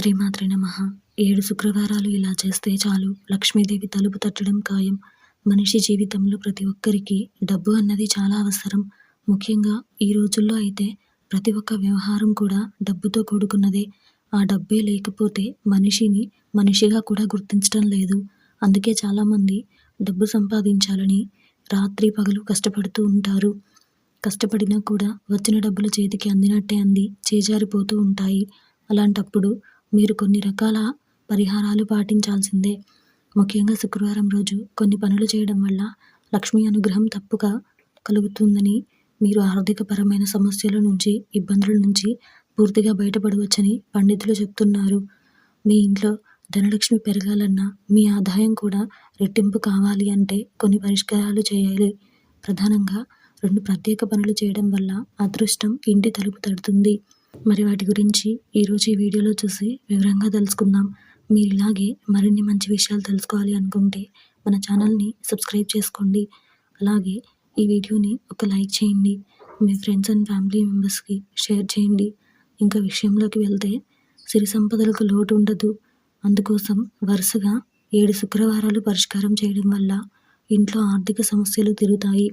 శ్రీమాత్రి నమ. ఏడు శుక్రవారాలు ఇలా చేస్తే చాలు. లక్ష్మీదేవి తలుపు తట్టడం ఖాయం. మనిషి జీవితంలో ప్రతి ఒక్కరికి డబ్బు అన్నది చాలా అవసరం. ముఖ్యంగా ఈ రోజుల్లో అయితే ప్రతి ఒక్క వ్యవహారం కూడా డబ్బుతో కూడుకున్నదే. ఆ డబ్బే లేకపోతే మనిషిని మనిషిగా కూడా గుర్తించడం లేదు. అందుకే చాలామంది డబ్బు సంపాదించాలని రాత్రి పగలు కష్టపడుతూ ఉంటారు. కష్టపడినా కూడా వచ్చిన డబ్బులు చేతికి అందినట్టే అంది. చేజారిపోతూ ఉంటాయి. అలాంటప్పుడు మీరు కొన్ని రకాల పరిహారాలు పాటించాల్సిందే. ముఖ్యంగా శుక్రవారం రోజు కొన్ని పనులు చేయడం వల్ల లక్ష్మీ అనుగ్రహం తప్పుగా కలుగుతుందని మీరు ఆర్థికపరమైన సమస్యల నుంచి ఇబ్బందుల నుంచి పూర్తిగా బయటపడవచ్చని పండితులు చెప్తున్నారు. మీ ఇంట్లో ధనలక్ష్మి పెరగాలన్నా మీ ఆదాయం కూడా రెట్టింపు కావాలి అంటే కొన్ని పరిష్కారాలు చేయాలి. ప్రధానంగా రెండు ప్రత్యేక పనులు చేయడం వల్ల అదృష్టం ఇంటి తలుపు తడుతుంది. మరి వాటి గురించి ఈరోజు ఈ వీడియోలో చూసి వివరంగా తెలుసుకుందాం. మీరు ఇలాగే మరిన్ని మంచి విషయాలు తెలుసుకోవాలి అనుకుంటే మన ఛానల్ని సబ్స్క్రైబ్ చేసుకోండి. అలాగే ఈ వీడియోని ఒక లైక్ చేయండి. మీ ఫ్రెండ్స్ అండ్ ఫ్యామిలీ మెంబర్స్కి షేర్ చేయండి. ఇంకా విషయంలోకి వెళ్తే సిరి సంపదలకు లోటు ఉండదు. అందుకోసం వరుసగా ఏడు శుక్రవారాలు పరిష్కారం చేయడం వల్ల ఇంట్లో ఆర్థిక సమస్యలు తిరుగుతాయి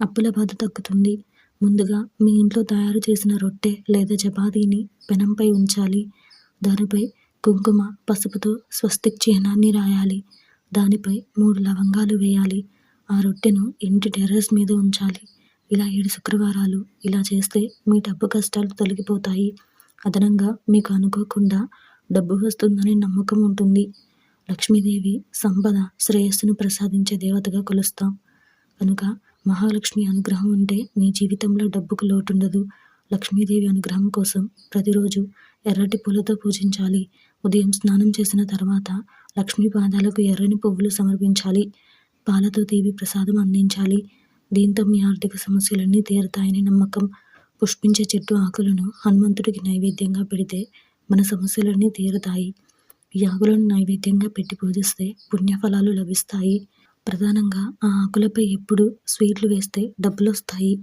అప్పుల బాధ తగ్గుతుంది. ముందుగా మీ ఇంట్లో తయారు చేసిన రొట్టె లేదా చపాతీని పెనంపై ఉంచాలి. దానిపై కుంకుమ పసుపుతో స్వస్తిక్ చిహ్నాన్ని రాయాలి. దానిపై మూడు లవంగాలు వేయాలి. ఆ రొట్టెను ఇంటి టెర్రస్ మీద ఉంచాలి. ఇలా ఏడు శుక్రవారాలు ఇలా చేస్తే మీ డబ్బు కష్టాలు తొలగిపోతాయి. అదనంగా మీకు అనుకోకుండా డబ్బు వస్తుందనే నమ్మకం ఉంటుంది. లక్ష్మీదేవి సంపద శ్రేయస్సును ప్రసాదించే దేవతగా కొలుస్తాం. కనుక మహాలక్ష్మి అనుగ్రహం ఉంటే మీ జీవితంలో డబ్బుకు లోటుండదు. లక్ష్మీదేవి అనుగ్రహం కోసం ప్రతిరోజు ఎర్రటి పూలతో పూజించాలి. ఉదయం స్నానం చేసిన తర్వాత లక్ష్మీ పాదాలకు ఎర్రని పువ్వులు సమర్పించాలి. పాలతో దేవి ప్రసాదం అందించాలి. దీంతో మీ ఆర్థిక సమస్యలన్నీ తీరుతాయని నమ్మకం. పుష్పించే చెట్టు ఆకులను హనుమంతుడికి నైవేద్యంగా పెడితే మన సమస్యలన్నీ తీరుతాయి. ఈ ఆకులను నైవేద్యంగా పెట్టి పూజిస్తే పుణ్యఫలాలు లభిస్తాయి. ప్రధానంగా ఆ ఆకులపై ఎప్పుడు స్వీట్లు వేస్తే డబ్బులొస్తాయి.